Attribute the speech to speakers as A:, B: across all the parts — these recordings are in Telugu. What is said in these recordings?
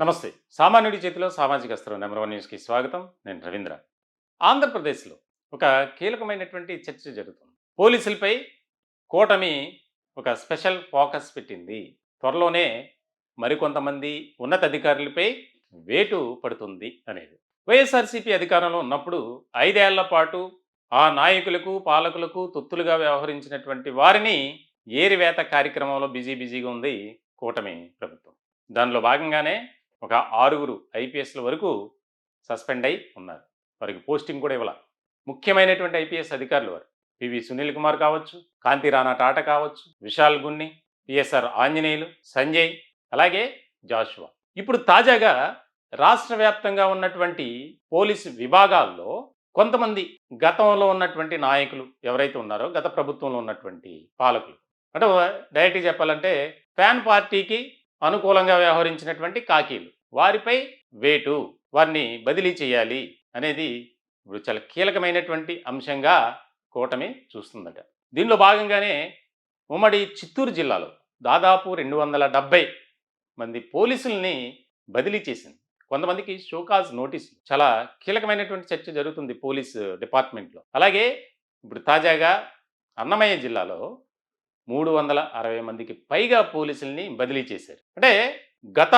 A: నమస్తే. సామాన్యుడి చేతిలో సామాజిక అస్త్రం నెంబర్ వన్ న్యూస్కి స్వాగతం. నేను రవీంద్ర. ఆంధ్రప్రదేశ్లో ఒక కీలకమైనటువంటి చర్చ జరుగుతుంది. పోలీసులపై కూటమి ఒక స్పెషల్ ఫోకస్ పెట్టింది. త్వరలోనే మరికొంతమంది ఉన్నతాధికారులపై వేటు పడుతుంది అనేది. వైఎస్ఆర్సీపీ అధికారంలో ఉన్నప్పుడు ఐదేళ్ళ పాటు ఆ నాయకులకు పాలకులకు తొత్తులుగా వ్యవహరించినటువంటి వారిని ఏరివేత కార్యక్రమంలో బిజీ బిజీగా ఉంది కూటమి ప్రభుత్వం. దానిలో భాగంగానే ఒక ఆరుగురు ఐపీఎస్ల వరకు సస్పెండ్ అయి ఉన్నారు. వారికి పోస్టింగ్ కూడా ఇవ్వాల. ముఖ్యమైనటువంటి ఐపీఎస్ అధికారులు వారు. పివి సునీల్ కుమార్ కావచ్చు కాంతి రాణా టాటా కావచ్చు విశాల్ గున్ని పిఎస్ఆర్ ఆంజనేయులు సంజయ్ అలాగే జాషువా. ఇప్పుడు తాజాగా రాష్ట్ర వ్యాప్తంగా ఉన్నటువంటి పోలీసు విభాగాల్లో కొంతమంది గతంలో ఉన్నటువంటి నాయకులు ఎవరైతే ఉన్నారో గత ప్రభుత్వంలో ఉన్నటువంటి పాలకులు. అంటే డైరెక్ట్గా చెప్పాలంటే ఫ్యాన్ పార్టీకి అనుకూలంగా వ్యవహరించినటువంటి కాకీలు. వారిపై వేటు వారిని బదిలీ చేయాలి అనేది ఇప్పుడు చాలా కీలకమైనటువంటి అంశంగా కూటమి చూస్తుందట. దీనిలో భాగంగానే ఉమ్మడి చిత్తూరు జిల్లాలో దాదాపు రెండు వందల డెబ్బై మంది పోలీసుల్ని బదిలీ చేసింది. కొంతమందికి షోకాజ్ నోటీస్. చాలా కీలకమైనటువంటి చర్చ జరుగుతుంది పోలీస్ డిపార్ట్మెంట్లో. అలాగే ఇప్పుడు తాజాగా అన్నమయ్య జిల్లాలో మూడు వందల అరవై మందికి పైగా పోలీసుల్ని బదిలీ చేశారు. అంటే గత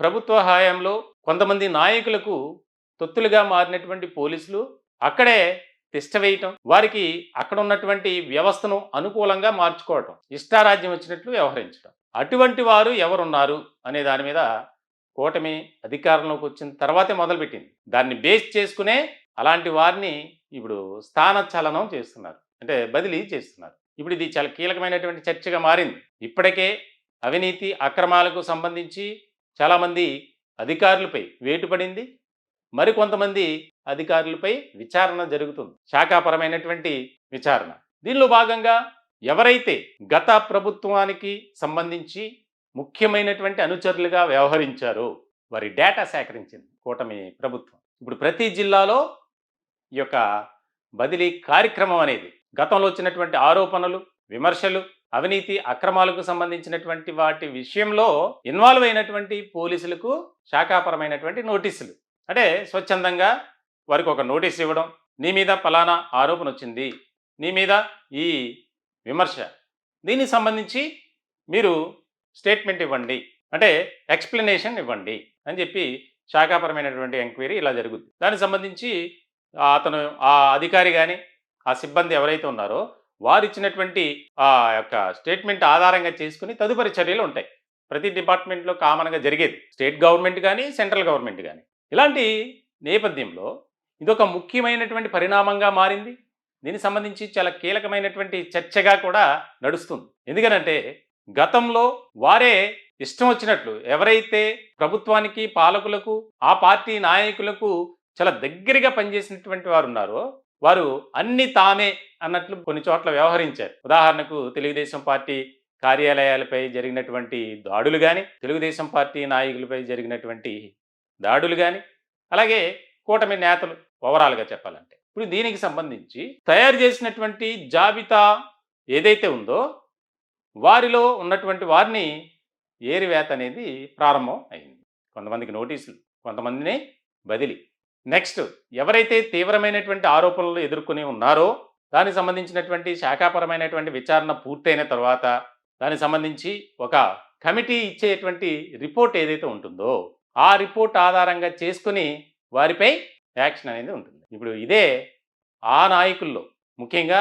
A: ప్రభుత్వ హయాంలో కొంతమంది నాయకులకు తొత్తులుగా మారినటువంటి పోలీసులు అక్కడే తిష్ట వేయటం వారికి అక్కడ ఉన్నటువంటి వ్యవస్థను అనుకూలంగా మార్చుకోవటం ఇష్టారాజ్యం వచ్చినట్లు వ్యవహరించడం అటువంటి వారు ఎవరున్నారు అనే దాని మీద కూటమి అధికారంలోకి వచ్చిన తర్వాతే మొదలుపెట్టింది. దాన్ని బేస్ చేసుకునే అలాంటి వారిని ఇప్పుడు స్థానచలనం చేస్తున్నారు. అంటే బదిలీ చేస్తున్నారు. ఇప్పుడు ఇది చాలా కీలకమైనటువంటి చర్చగా మారింది. ఇప్పటికే అవినీతి అక్రమాలకు సంబంధించి చాలామంది అధికారులపై వేటు పడింది. మరికొంతమంది అధికారులపై విచారణ జరుగుతుంది. శాఖాపరమైనటువంటి విచారణ. దీనిలో భాగంగా ఎవరైతే గత ప్రభుత్వానికి సంబంధించి ముఖ్యమైనటువంటి అనుచరులుగా వ్యవహరించారో వారి డేటా సేకరించింది కూటమి ప్రభుత్వం. ఇప్పుడు ప్రతి జిల్లాలో ఈ యొక్క బదిలీ కార్యక్రమం అనేది గతంలో వచ్చినటువంటి ఆరోపణలు విమర్శలు అవినీతి అక్రమాలకు సంబంధించినటువంటి వాటి విషయంలో ఇన్వాల్వ్ అయినటువంటి పోలీసులకు శాఖాపరమైనటువంటి నోటీసులు. అంటే స్వచ్ఛందంగా వారికి ఒక నోటీస్ ఇవ్వడం నీ మీద ఫలానా ఆరోపణ వచ్చింది నీ మీద ఈ విమర్శ. దీనికి సంబంధించి మీరు స్టేట్మెంట్ ఇవ్వండి అంటే ఎక్స్ప్లెనేషన్ ఇవ్వండి అని చెప్పి శాఖాపరమైనటువంటి ఎంక్వైరీ ఇలా జరుగుద్ది. దానికి సంబంధించి అతను ఆ అధికారి కానీ ఆ సిబ్బంది ఎవరైతే ఉన్నారో వారు ఇచ్చినటువంటి ఆ యొక్క స్టేట్మెంట్ ఆధారంగా చేసుకుని తదుపరి చర్యలు ఉంటాయి. ప్రతి డిపార్ట్మెంట్లో కామన్గా జరిగేది స్టేట్ గవర్నమెంట్ కానీ సెంట్రల్ గవర్నమెంట్ కానీ ఇలాంటి నేపథ్యంలో ఇదొక ముఖ్యమైనటువంటి పరిణామంగా మారింది. దీనికి సంబంధించి చాలా కీలకమైనటువంటి చర్చగా కూడా నడుస్తుంది. ఎందుకనంటే గతంలో వారే ఇష్టం వచ్చినట్లు ఎవరైతే ప్రభుత్వానికి పాలకులకు ఆ పార్టీ నాయకులకు చాలా దగ్గరగా పనిచేసినటువంటి వారు ఉన్నారో వారు అన్ని తామే అన్నట్లు కొన్ని చోట్ల వ్యవహరించారు. ఉదాహరణకు తెలుగుదేశం పార్టీ కార్యాలయాలపై జరిగినటువంటి దాడులు కానీ తెలుగుదేశం పార్టీ నాయకులపై జరిగినటువంటి దాడులు కానీ అలాగే కూటమి నేతలు ఓవరాల్గా చెప్పాలంటే. ఇప్పుడు దీనికి సంబంధించి తయారు చేసినటువంటి జాబితా ఏదైతే ఉందో వారిలో ఉన్నటువంటి వారిని ఏరివేత అనేది ప్రారంభం అయింది. కొంతమందికి నోటీసులు కొంతమందిని బదిలీ. నెక్స్ట్ ఎవరైతే తీవ్రమైనటువంటి ఆరోపణలు ఎదుర్కొని ఉన్నారో దానికి సంబంధించినటువంటి శాఖాపరమైనటువంటి విచారణ పూర్తయిన తర్వాత దానికి సంబంధించి ఒక కమిటీ ఇచ్చేటువంటి రిపోర్ట్ ఏదైతే ఉంటుందో ఆ రిపోర్ట్ ఆధారంగా చేసుకుని వారిపై యాక్షన్ అనేది ఉంటుంది. ఇప్పుడు ఇదే ఆ నాయకుల్లో ముఖ్యంగా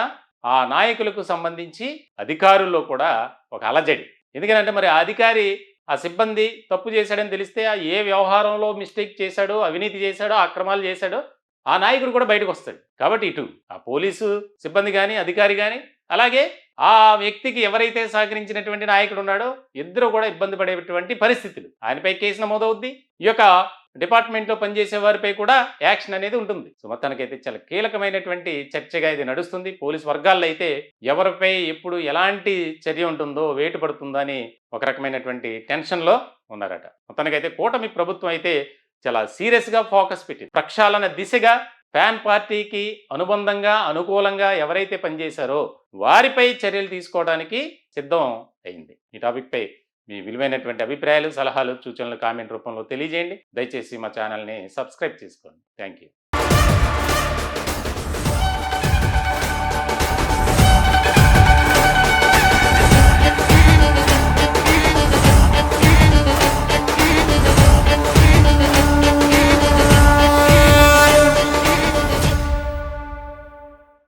A: ఆ నాయకులకు సంబంధించి అధికారుల్లో కూడా ఒక అలజడి. ఎందుకంటే మరి ఆ అధికారి ఆ సిబ్బంది తప్పు చేశాడని తెలిస్తే ఆ ఏ వ్యవహారంలో మిస్టేక్ చేశాడో అవినీతి చేశాడో అక్రమాలు చేశాడో ఆ నాయకుడు కూడా బయటకు వస్తాడు. కాబట్టి ఇటు ఆ పోలీసు సిబ్బంది కానీ అధికారి కానీ అలాగే ఆ వ్యక్తికి ఎవరైతే సహకరించినటువంటి నాయకుడు ఉన్నాడో ఇద్దరు కూడా ఇబ్బంది పడేటువంటి పరిస్థితులు. ఆయనపై కేసు నమోదవుద్ది. ఈ యొక్క డిపార్ట్మెంట్లో పనిచేసే వారిపై కూడా యాక్షన్ అనేది ఉంటుంది. సో మొత్తానికైతే చాలా కీలకమైనటువంటి చర్చగా ఇది నడుస్తుంది. పోలీస్ వర్గాల్లో అయితే ఎవరిపై ఎప్పుడు ఎలాంటి చర్య ఉంటుందో వేటు పడుతుందో అని ఒక రకమైనటువంటి టెన్షన్లో ఉన్నారట. మొత్తానికైతే కూటమి ప్రభుత్వం అయితే చాలా సీరియస్గా ఫోకస్ పెట్టింది. ప్రక్షాళన దిశగా ఫ్యాన్ పార్టీకి అనుబంధంగా అనుకూలంగా ఎవరైతే పనిచేశారో వారిపై చర్యలు తీసుకోవడానికి సిద్ధం అయింది. ఈ టాపిక్పై మీ విలువైనటువంటి అభిప్రాయాలు సలహాలు సూచనలు కామెంట్ రూపంలో తెలియజేయండి. దయచేసి మా ఛానల్ని సబ్స్క్రైబ్ చేసుకోండి. Thank you